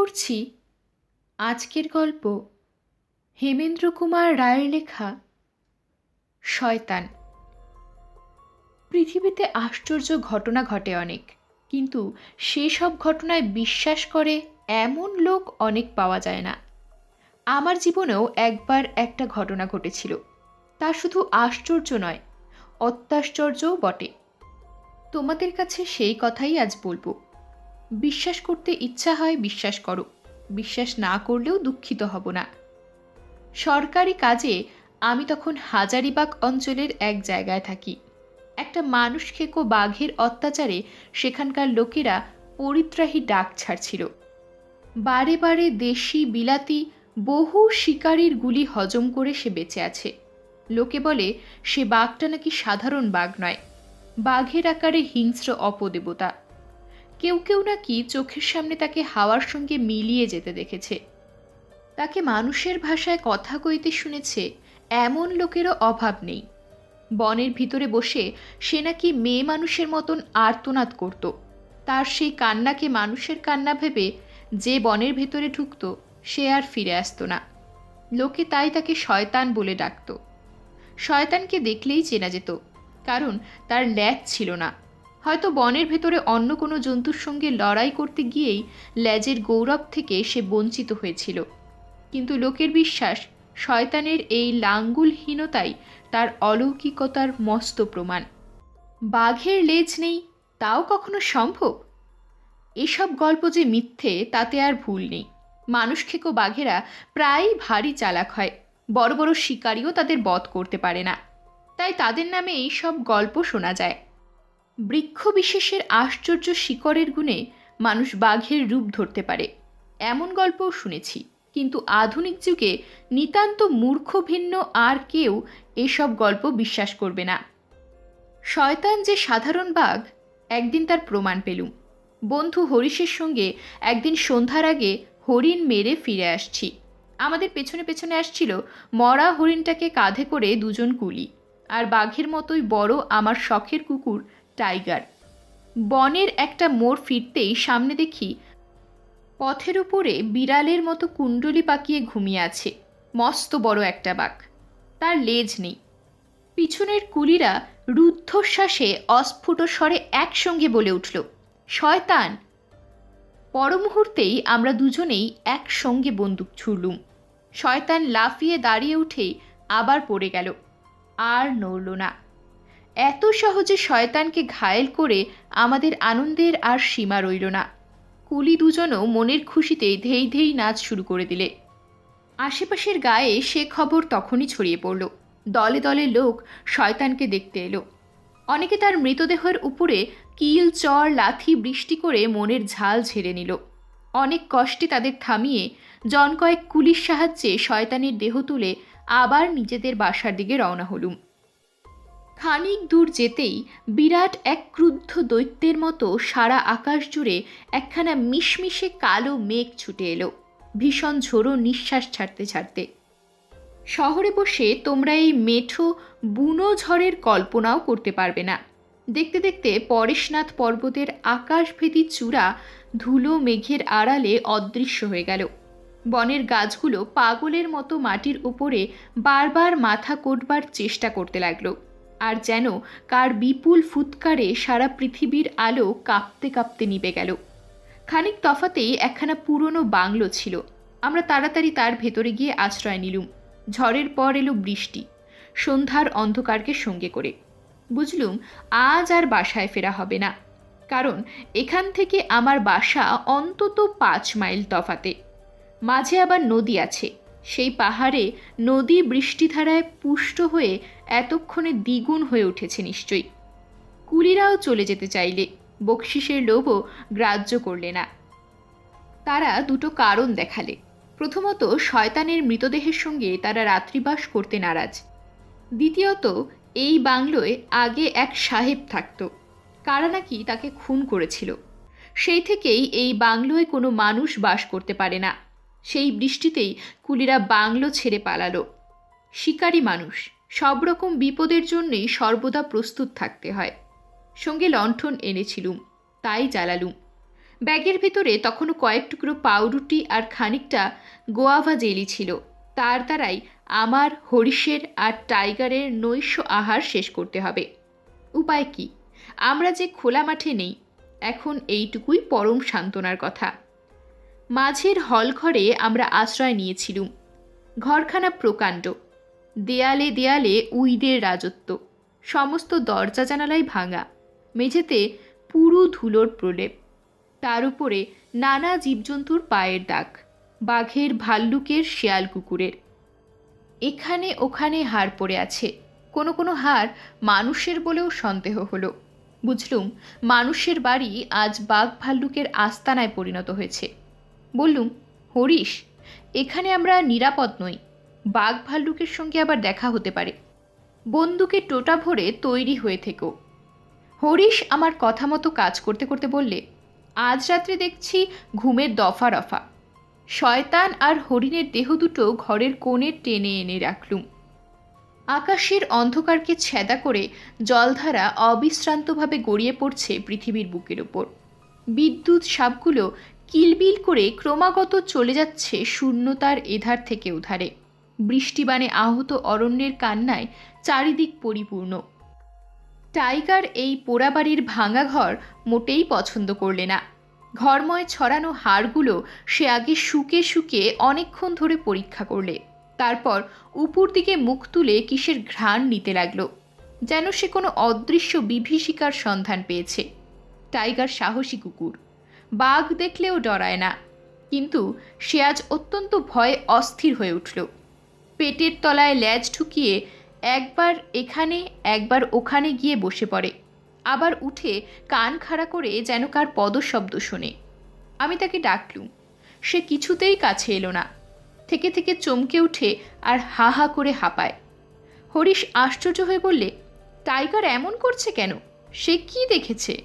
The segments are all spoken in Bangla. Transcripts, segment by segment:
করছি? আজকের গল্প হেমেন্দ্র কুমার রায়ের লেখা, শয়তান। পৃথিবীতে আশ্চর্য ঘটনা ঘটে অনেক, কিন্তু সেসব ঘটনায় বিশ্বাস করে এমন লোক অনেক পাওয়া যায় না। আমার জীবনেও একবার একটা ঘটনা ঘটেছিল, তা শুধু আশ্চর্য নয়, অত্যাশ্চর্যও বটে। তোমাদের কাছে সেই কথাই আজ বলব। বিশ্বাস করতে ইচ্ছা হয়, বিশ্বাস করো। বিশ্বাস না করলেও দুঃখিত হব না। সরকারি কাজে আমি তখন হাজারিবাগ অঞ্চলের এক জায়গায় থাকি। একটা মানুষ খেকো বাঘের অত্যাচারে সেখানকার লোকেরা পরিত্রাহী ডাক ছাড়ছিল। বারে বারে দেশি বিলাতি, বহু শিকারীর গুলি হজম করে সে বেঁচে আছে। লোকে বলে, সে বাঘটা নাকি সাধারণ বাঘ নয়। বাঘের আকারে হিংস্র অপদেবতা। কেউ কেউ নাকি চোখের সামনে তাকে হাওয়ার সঙ্গে মিলিয়ে যেতে দেখেছে। তাকে মানুষের ভাষায় কথা কইতে শুনেছে এমন লোকেরও অভাব নেই। বনের ভিতরে বসে সে নাকি মেয়ে মানুষের মতন আর্তনাদ করত। তার সেই কান্নাকে মানুষের কান্না ভেবে যে বনের ভেতরে ঢুকত, সে আর ফিরে আসতো না। লোকে তাই তাকে শয়তান বলে ডাকত। শয়তানকে দেখলেই চেনা যেত, কারণ তার ল্যাজ ছিল না। হয়তো বনের ভেতরে অন্য কোনো জন্তুর সঙ্গে লড়াই করতে গিয়েই ল্যাজের গৌরব থেকে সে বঞ্চিত হয়েছিল। কিন্তু লোকের বিশ্বাস, শয়তানের এই লাঙ্গুলহীনতাই তার অলৌকিকতার মস্ত প্রমাণ। বাঘের লেজ নেই, তাও কখনো সম্ভব? এসব গল্প যে মিথ্যে, তাতে আর ভুল নেই। মানুষ খেকো বাঘেরা প্রায়ই ভারী চালাক হয়, বড় বড় শিকারিও তাদের বধ করতে পারে না। তাই তাদের নামে এই সব গল্প শোনা যায়। বৃক্ষ বিশেষের আশ্চর্য শিকড়ের গুণে মানুষ বাঘের রূপ ধরতে পারে। এমন গল্পও শুনেছি। কিন্তু আধুনিক যুগে নিতান্ত মূর্খ, ভিন্ন আর কেউ এসব গল্প বিশ্বাস করবে না। শয়তান যে সাধারণ বাঘ, একদিন তার প্রমাণ পেলুম। বন্ধু হরিশের সঙ্গে একদিন সন্ধ্যার আগে হরিণ মেরে ফিরে আসছি। আমাদের পেছনে পেছনে আসছিল মরা হরিণটাকে কাঁধে করে দুজন কুলি। আর বাঘের মতোই বড় আমার শখের কুকুর টাইগার। বনের একটা মোড় ফিরতেই সামনে দেখি পথের উপরে বিড়ালের মতো কুণ্ডলি পাকিয়ে ঘুমিয়ে আছে। মস্ত বড় একটা বাঘ। তার লেজ নেই। পিছনের কুলিরা রুদ্ধশ্বাসে অস্ফুট স্বরে একসঙ্গে বলে উঠল, শয়তান! পর মুহূর্তেই আমরা দুজনেই একসঙ্গে বন্দুক ছুড়লুম। শয়তান লাফিয়ে দাঁড়িয়ে উঠেই আবার পড়ে গেল। আর নড়ল না। এত সহজে শয়তানকে ঘায়েল করে আমাদের আনন্দের আর সীমা রইল না। কুলি দুজনও মনের খুশিতে ধেই ধেই নাচ শুরু করে দিলে। আশেপাশের গায়ে সে খবর তখনই ছড়িয়ে পড়ল। দলে দলে লোক শয়তানকে দেখতে এলো। অনেকে তার মৃতদেহের উপরে কিল, চর, লাথি, বৃষ্টি করে মনের ঝাল ঝেড়ে নিল। অনেক কষ্টে তাদের থামিয়ে জন কয়েক কুলির সাহায্যে শয়তানের দেহ তুলে আবার নিজেদের বাসার দিকে রওনা হলুম। খানিক দূর যেতেই বিরাট এক ক্রুদ্ধ দৈত্যের মতো সারা আকাশ জুড়ে একখানা মিশমিশে কালো মেঘ ছুটে এলো। ভীষণ ঝোড়ো নিঃশ্বাস ছাড়তে ছাড়তে। শহরে বসে তোমরা এই মেঠো, বুনো ঝড়ের কল্পনাও করতে পারবে না। দেখতে দেখতে পরেশনাথ পর্বতের আকাশভেদী চূড়া ধুলো মেঘের আড়ালে অদৃশ্য হয়ে গেল। বনের গাছগুলো পাগলের মতো মাটির উপরে বারবার মাথা কোটবার চেষ্টা করতে লাগল। আর যেন কার বিপুল ফুৎকারে সারা পৃথিবীর আলো কাঁপতে কাঁপতে নিবে গেল। খানিক তফাতেই একখানা পুরনো বাংলো ছিল। আমরা তাড়াতাড়ি তার ভেতরে গিয়ে আশ্রয় নিলুম। ঝড়ের পর এলো বৃষ্টি, সন্ধ্যার অন্ধকারকে সঙ্গে করে। বুঝলুম, আজ আর বাসায় ফেরা হবে না। কারণ এখান থেকে আমার বাসা অন্তত পাঁচ মাইল তফাতে। মাঝে আবার নদী আছে। সেই পাহাড়ে নদী বৃষ্টিধারায় পুষ্ট হয়ে এতক্ষণে দ্বিগুণ হয়ে উঠেছে নিশ্চয়ই। কুলিরাও চলে যেতে চাইলে বকশিসের লোভও গ্রাহ্য করলে না। তারা দুটো কারণ দেখালে। প্রথমত, শয়তানের মৃতদেহের সঙ্গে তারা রাত্রিবাস করতে নারাজ। দ্বিতীয়ত, এই বাংলোয় আগে এক সাহেব থাকত। কারা নাকি তাকে খুন করেছিল? সেই থেকেই এই বাংলোয় কোনো মানুষ বাস করতে পারে না। সেই বৃষ্টিতেই কুলিরা বাংলো ছেড়ে পালালো। শিকারী মানুষ, সব রকম বিপদের জন্যই সর্বদা প্রস্তুত থাকতে হয়। সঙ্গে লণ্ঠন এনেছিলুম, তাই জ্বালালুম। ব্যাগের ভেতরে তখনও কয়েক টুকরো পাউরুটি আর খানিকটা গোয়াভা জেলি ছিল। তার দ্বারাই আমার হরিশের আর টাইগারের নৈশ আহার শেষ করতে হবে। উপায় কি? আমরা যে খোলা মাঠে নেই, এখন এইটুকুই পরম সান্ত্বনার কথা। মাঝের হলঘরে আমরা আশ্রয় নিয়েছিলুম। ঘরখানা প্রকাণ্ড। দেয়ালে দেয়ালে উইদের রাজত্ব। সমস্ত দরজা জানালাই ভাঙা। মেঝেতে পুরু ধুলোর প্রলেপ। তার উপরে নানা জীবজন্তুর পায়ের দাগ। বাঘের ভাল্লুকের শেয়াল কুকুরের। এখানে ওখানে হাড় পড়ে আছে। কোনো কোনো হাড় মানুষের বলেও সন্দেহ হলো। বুঝলুম, মানুষের বাড়ি আজ বাঘ ভাল্লুকের আস্তানায় পরিণত হয়েছে। বললুম, হরিশ, এখানে আমরা নিরাপদ নই। বাঘ ভাল্লুকের সঙ্গে আবার দেখা হতে পারে। বন্দুকে টোটা ভরে তৈরি হয়ে থেকো। হরিশ আমার কথা মতো কাজ করতে করতে বললে, আজ রাত্রে দেখছি ঘুমের দফা রফা। শয়তান আর হরিণের দেহ দুটো ঘরের কোণে টেনে এনে রাখলুম। আকাশের অন্ধকারকে ছেদা করে জলধারা অবিশ্রান্তভাবে গড়িয়ে পড়ছে পৃথিবীর বুকের ওপর। বিদ্যুৎ সাপগুলো কিলবিল করে ক্রমাগত চলে যাচ্ছে শূন্যতার এধার থেকে উধারে। বৃষ্টিবানে আহত অরণ্যের কান্নায় চারিদিক পরিপূর্ণ। টাইগার এই পোড়াবাড়ির ভাঙা ঘর মোটেই পছন্দ করলে না। ঘরময় ছড়ানো হাড়গুলো সে আগে শুকে শুকে অনেকক্ষণ ধরে পরীক্ষা করলে। তারপর উপর দিকে মুখ তুলে কিসের ঘ্রাণ নিতে লাগল, যেন সে কোনো অদৃশ্য বিভীষিকার সন্ধান পেয়েছে। টাইগার সাহসী কুকুর। বাঘ দেখলেও ডরায় না। কিন্তু সে আজ অত্যন্ত ভয়ে অস্থির হয়ে উঠল। পেটের তলায় ল্যাজ ঢুকিয়ে একবার এখানে, একবার ওখানে গিয়ে বসে পড়ে। আবার উঠে কান খাড়া করে যেন কার পদশব্দ শোনে। আমি তাকে ডাকলুম। সে কিছুতেই কাছে এলো না। থেকে থেকে চমকে উঠে আর হা হা করে হাঁপায়। হরিশ আশ্চর্য হয়ে বললে, টাইগার এমন করছে কেন? সে কি দেখেছে?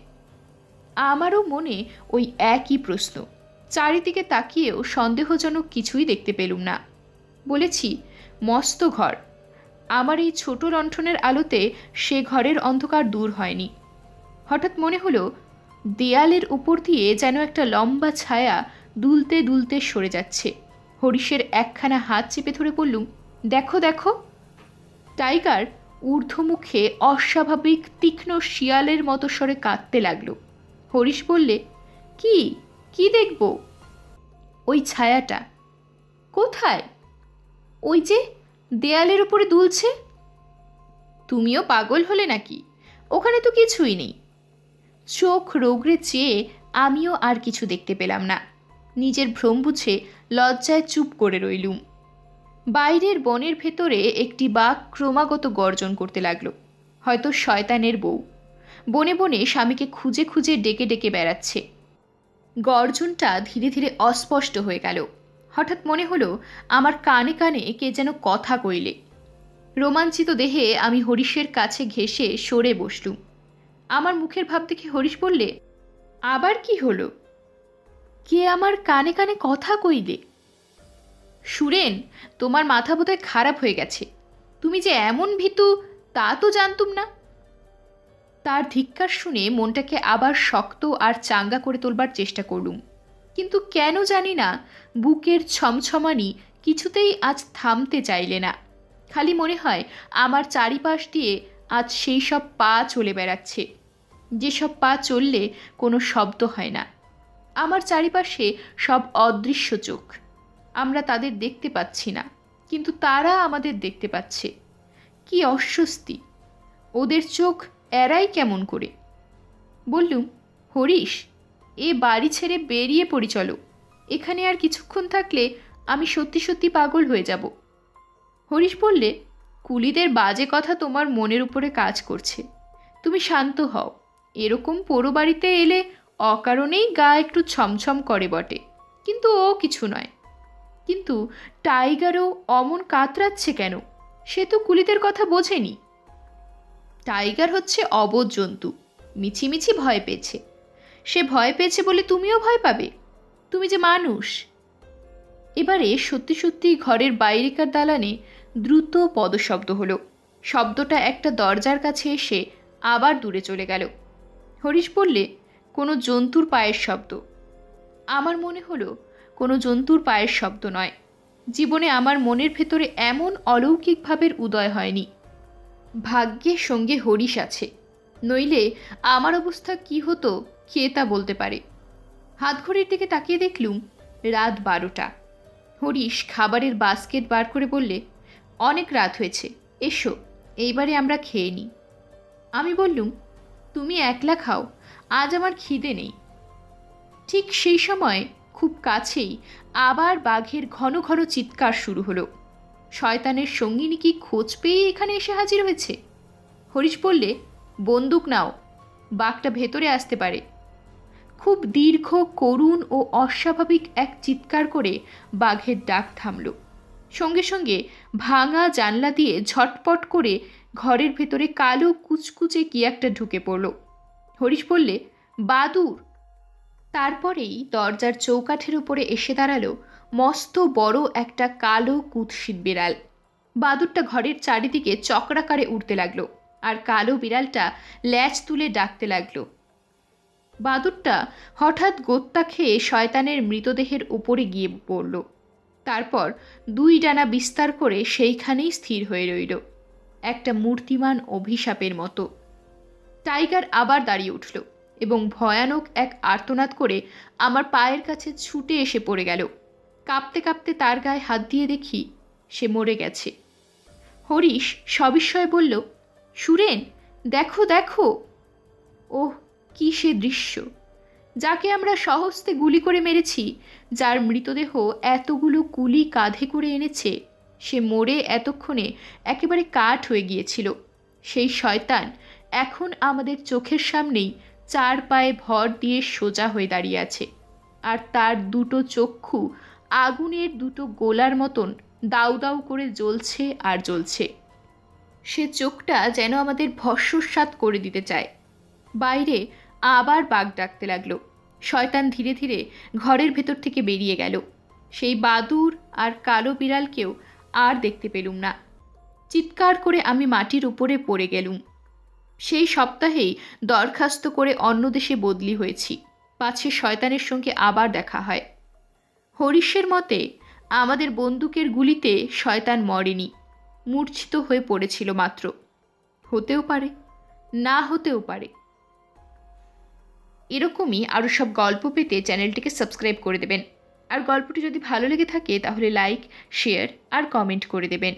আমারও মনে ওই একই প্রশ্ন। চারিদিকে তাকিয়েও সন্দেহজনক কিছুই দেখতে পেলুম না। বলেছি, মস্ত ঘর। আমার এই ছোট লণ্ঠনের আলোতে সে ঘরের অন্ধকার দূর হয়নি। হঠাৎ মনে হলো, দেয়ালের উপর দিয়ে যেন একটা লম্বা ছায়া দুলতে দুলতে সরে যাচ্ছে। হরিশের একখানা হাত চেপে ধরে বললুম, দেখো দেখো। টাইগার ঊর্ধ্বমুখে অস্বাভাবিক তীক্ষ্ণ শিয়ালের মতো স্বরে কাঁদতে লাগল। হরিশ বললে, কি? কি দেখব? ওই ছায়াটা। কোথায়? ওই যে দেয়ালের উপরে দুলছে। তুমিও পাগল হলে নাকি? ওখানে তো কিছুই নেই। চোখ রোগড়ে চেয়ে আমিও আর কিছু দেখতে পেলাম না। নিজের ভ্রম বুঝে লজ্জায় চুপ করে রইলুম। বাইরের বনের ভেতরে একটি বাঘ ক্রমাগত গর্জন করতে লাগল। হয়তো শয়তানের বউ। বনে বনে স্বামীকে খুঁজে খুঁজে ডেকে ডেকে বেড়াচ্ছে। গর্জনটা ধীরে ধীরে অস্পষ্ট হয়ে গেল। হঠাৎ মনে হলো, আমার কানে কানে কে যেন কথা কইলে। রোমাঞ্চিত দেহে আমি হরিশের কাছে ঘেসে সরে বসলুম। আমার মুখের ভাব দেখে হরিশ বললে, আবার কি হলো? কে আমার কানে কানে কথা কইলে? সুরেন, তোমার মাথা বোধহয় খারাপ হয়ে গেছে। তুমি যে এমন ভীতু, তা তো জানতুম না? তার ধিক্কার শুনে মনটাকে আবার শক্ত আর চাঙ্গা করে তোলবার চেষ্টা করলুম। কিন্তু কেন জানি না, বুকের ছমছমানি কিছুতেই আজ থামতে চাইলে না। খালি মনে হয় আমার চারিপাশ দিয়ে আজ সেই সব পা চলে বেড়াচ্ছে। যেসব পা চললে কোনো শব্দ হয় না। আমার চারিপাশে সব অদৃশ্য চোখ। আমরা তাদের দেখতে পাচ্ছি না, কিন্তু তারা আমাদের দেখতে পাচ্ছে। কি অস্বস্তি। ওদের চোখ এরাই কেমন করে? বললুম, হরিশ, এ বাড়ি ছেড়ে বেরিয়ে পড়ি চলো। এখানে আর কিছুক্ষণ থাকলে আমি সত্যি সত্যি পাগল হয়ে যাব। হরিশ বললে, কুলিদের বাজে কথা তোমার মনের উপরে কাজ করছে। তুমি শান্ত হও। এরকম পোড়ো বাড়িতে এলে অকারণেই গা একটু ছমছম করে বটে। কিন্তু ও কিছু নয়। কিন্তু টাইগারও অমন কাতরাচ্ছে কেন? সে তো কুলিদের কথা বোঝেনি। টাইগার হচ্ছে অবোধ জন্তু। মিছিমিছি ভয় পেয়েছে। সে ভয় পেয়েছে বলে তুমিও ভয় পাবে। তুমি যে মানুষ। এবারে সত্যি সত্যি ঘরের বাইরেকার দালানে দ্রুত পদশব্দ হলো। শব্দটা একটা দরজার কাছে এসে আবার দূরে চলে গেল। হরিশ বললে, কোনো জন্তুর পায়ের শব্দ। আমার মনে হলো, কোনো জন্তুর পায়ের শব্দ নয়। জীবনে আমার মনের ভেতরে এমন অলৌকিক ভাবের উদয় হয়নি। ভাগ্যের সঙ্গে হরিশ আছে। নইলে আমার অবস্থা কি হতো, কে তা বলতে পারে। হাতঘড়ির দিকে তাকিয়ে দেখলুম রাত বারোটা। হরিশ খাবারের বাস্কেট বার করে বললে, অনেক রাত হয়েছে, এসো, এইবারে আমরা খেয়ে নিই। আমি বললুম, তুমি একলা খাও, আজ আমার খিদে নেই। ঠিক সেই সময় খুব কাছেই আবার বাঘের ঘন ঘন চিৎকার শুরু হলো। শয়তানের সঙ্গিনী কি খোঁজ পেয়ে এখানে এসে হাজির হয়েছে? হরিশ বললে, বন্দুক নাও, বাঘটা ভেতরে আসতে পারে। খুব দীর্ঘ, করুণ ও অস্বাভাবিক এক চিৎকার করে বাঘের ডাক থামল। সঙ্গে সঙ্গে ভাঙা জানলা দিয়ে ঝটপট করে ঘরের ভেতরে কালো কুচকুচে কি একটা ঢুকে পড়ল। হরিশ বললে, বাদুর! তারপরেই দরজার চৌকাঠের উপরে এসে দাঁড়াল মস্ত বড় একটা কালো কুৎসিত বিড়াল। বাদুরটা ঘরের চারিদিকে চক্রাকারে উঠতে লাগল আর কালো বিড়ালটা ল্যাচ তুলে ডাকতে লাগল। বাদুরটা হঠাৎ গোত্তা খেয়ে শয়তানের মৃতদেহের উপরে গিয়ে পড়ল। তারপর দুই ডানা বিস্তার করে সেইখানেই স্থির হয়ে রইল। একটা মূর্তিমান অভিশাপের মতো। টাইগার আবার দাঁড়িয়ে উঠল এবং ভয়ানক এক আর্তনাদ করে আমার পায়ের কাছে ছুটে এসে পড়ে গেল। কাঁপতে কাঁপতে তার গায়ে হাত দিয়ে দেখি সে মরে গেছে। হরিশ সবিস্ময়ে বলল, সুরেন, দেখো দেখো। ওহ, কী সে দৃশ্য! যাকে আমরা সহস্তে গুলি করে মেরেছি, যার মৃতদেহ এতগুলো কুলি কাঁধে করে এনেছে, সে মরে এতক্ষণে একেবারে কাঠ হয়ে গিয়েছিল। সেই শয়তান এখন আমাদের চোখের সামনেই চার পায়ে ভর দিয়ে সোজা হয়ে দাঁড়িয়ে আছে। আর তার দুটো চক্ষু আগুনের দুটো গোলার মতন দাউ দাউ করে জ্বলছে আর জ্বলছে। সে চোখটা যেন আমাদের ভস্মসাৎ করে দিতে চায়। বাইরে আবার বাঘ ডাকতে লাগল। শয়তান ধীরে ধীরে ঘরের ভেতর থেকে বেরিয়ে গেল। সেই বাদুর আর কালো বিড়ালকেও আর দেখতে পেলুম না। চিৎকার করে আমি মাটির উপরে পড়ে গেলুম। সেই সপ্তাহেই দরখাস্ত করে অন্য দেশে বদলি হয়েছি। পাছে শয়তানের সঙ্গে আবার দেখা হয়। হরিশের মতে, আমাদের বন্দুকের গুলিতে শয়তান মরেনি, মূর্ছিত হয়ে পড়েছিল মাত্র। হতেও পারে, না হতেও পারে। এরকমই আরও সব গল্প পেতে চ্যানেলটিকে সাবস্ক্রাইব করে দেবেন। আর গল্পটি যদি ভালো লেগে থাকে, তাহলে লাইক, শেয়ার আর কমেন্ট করে দেবেন।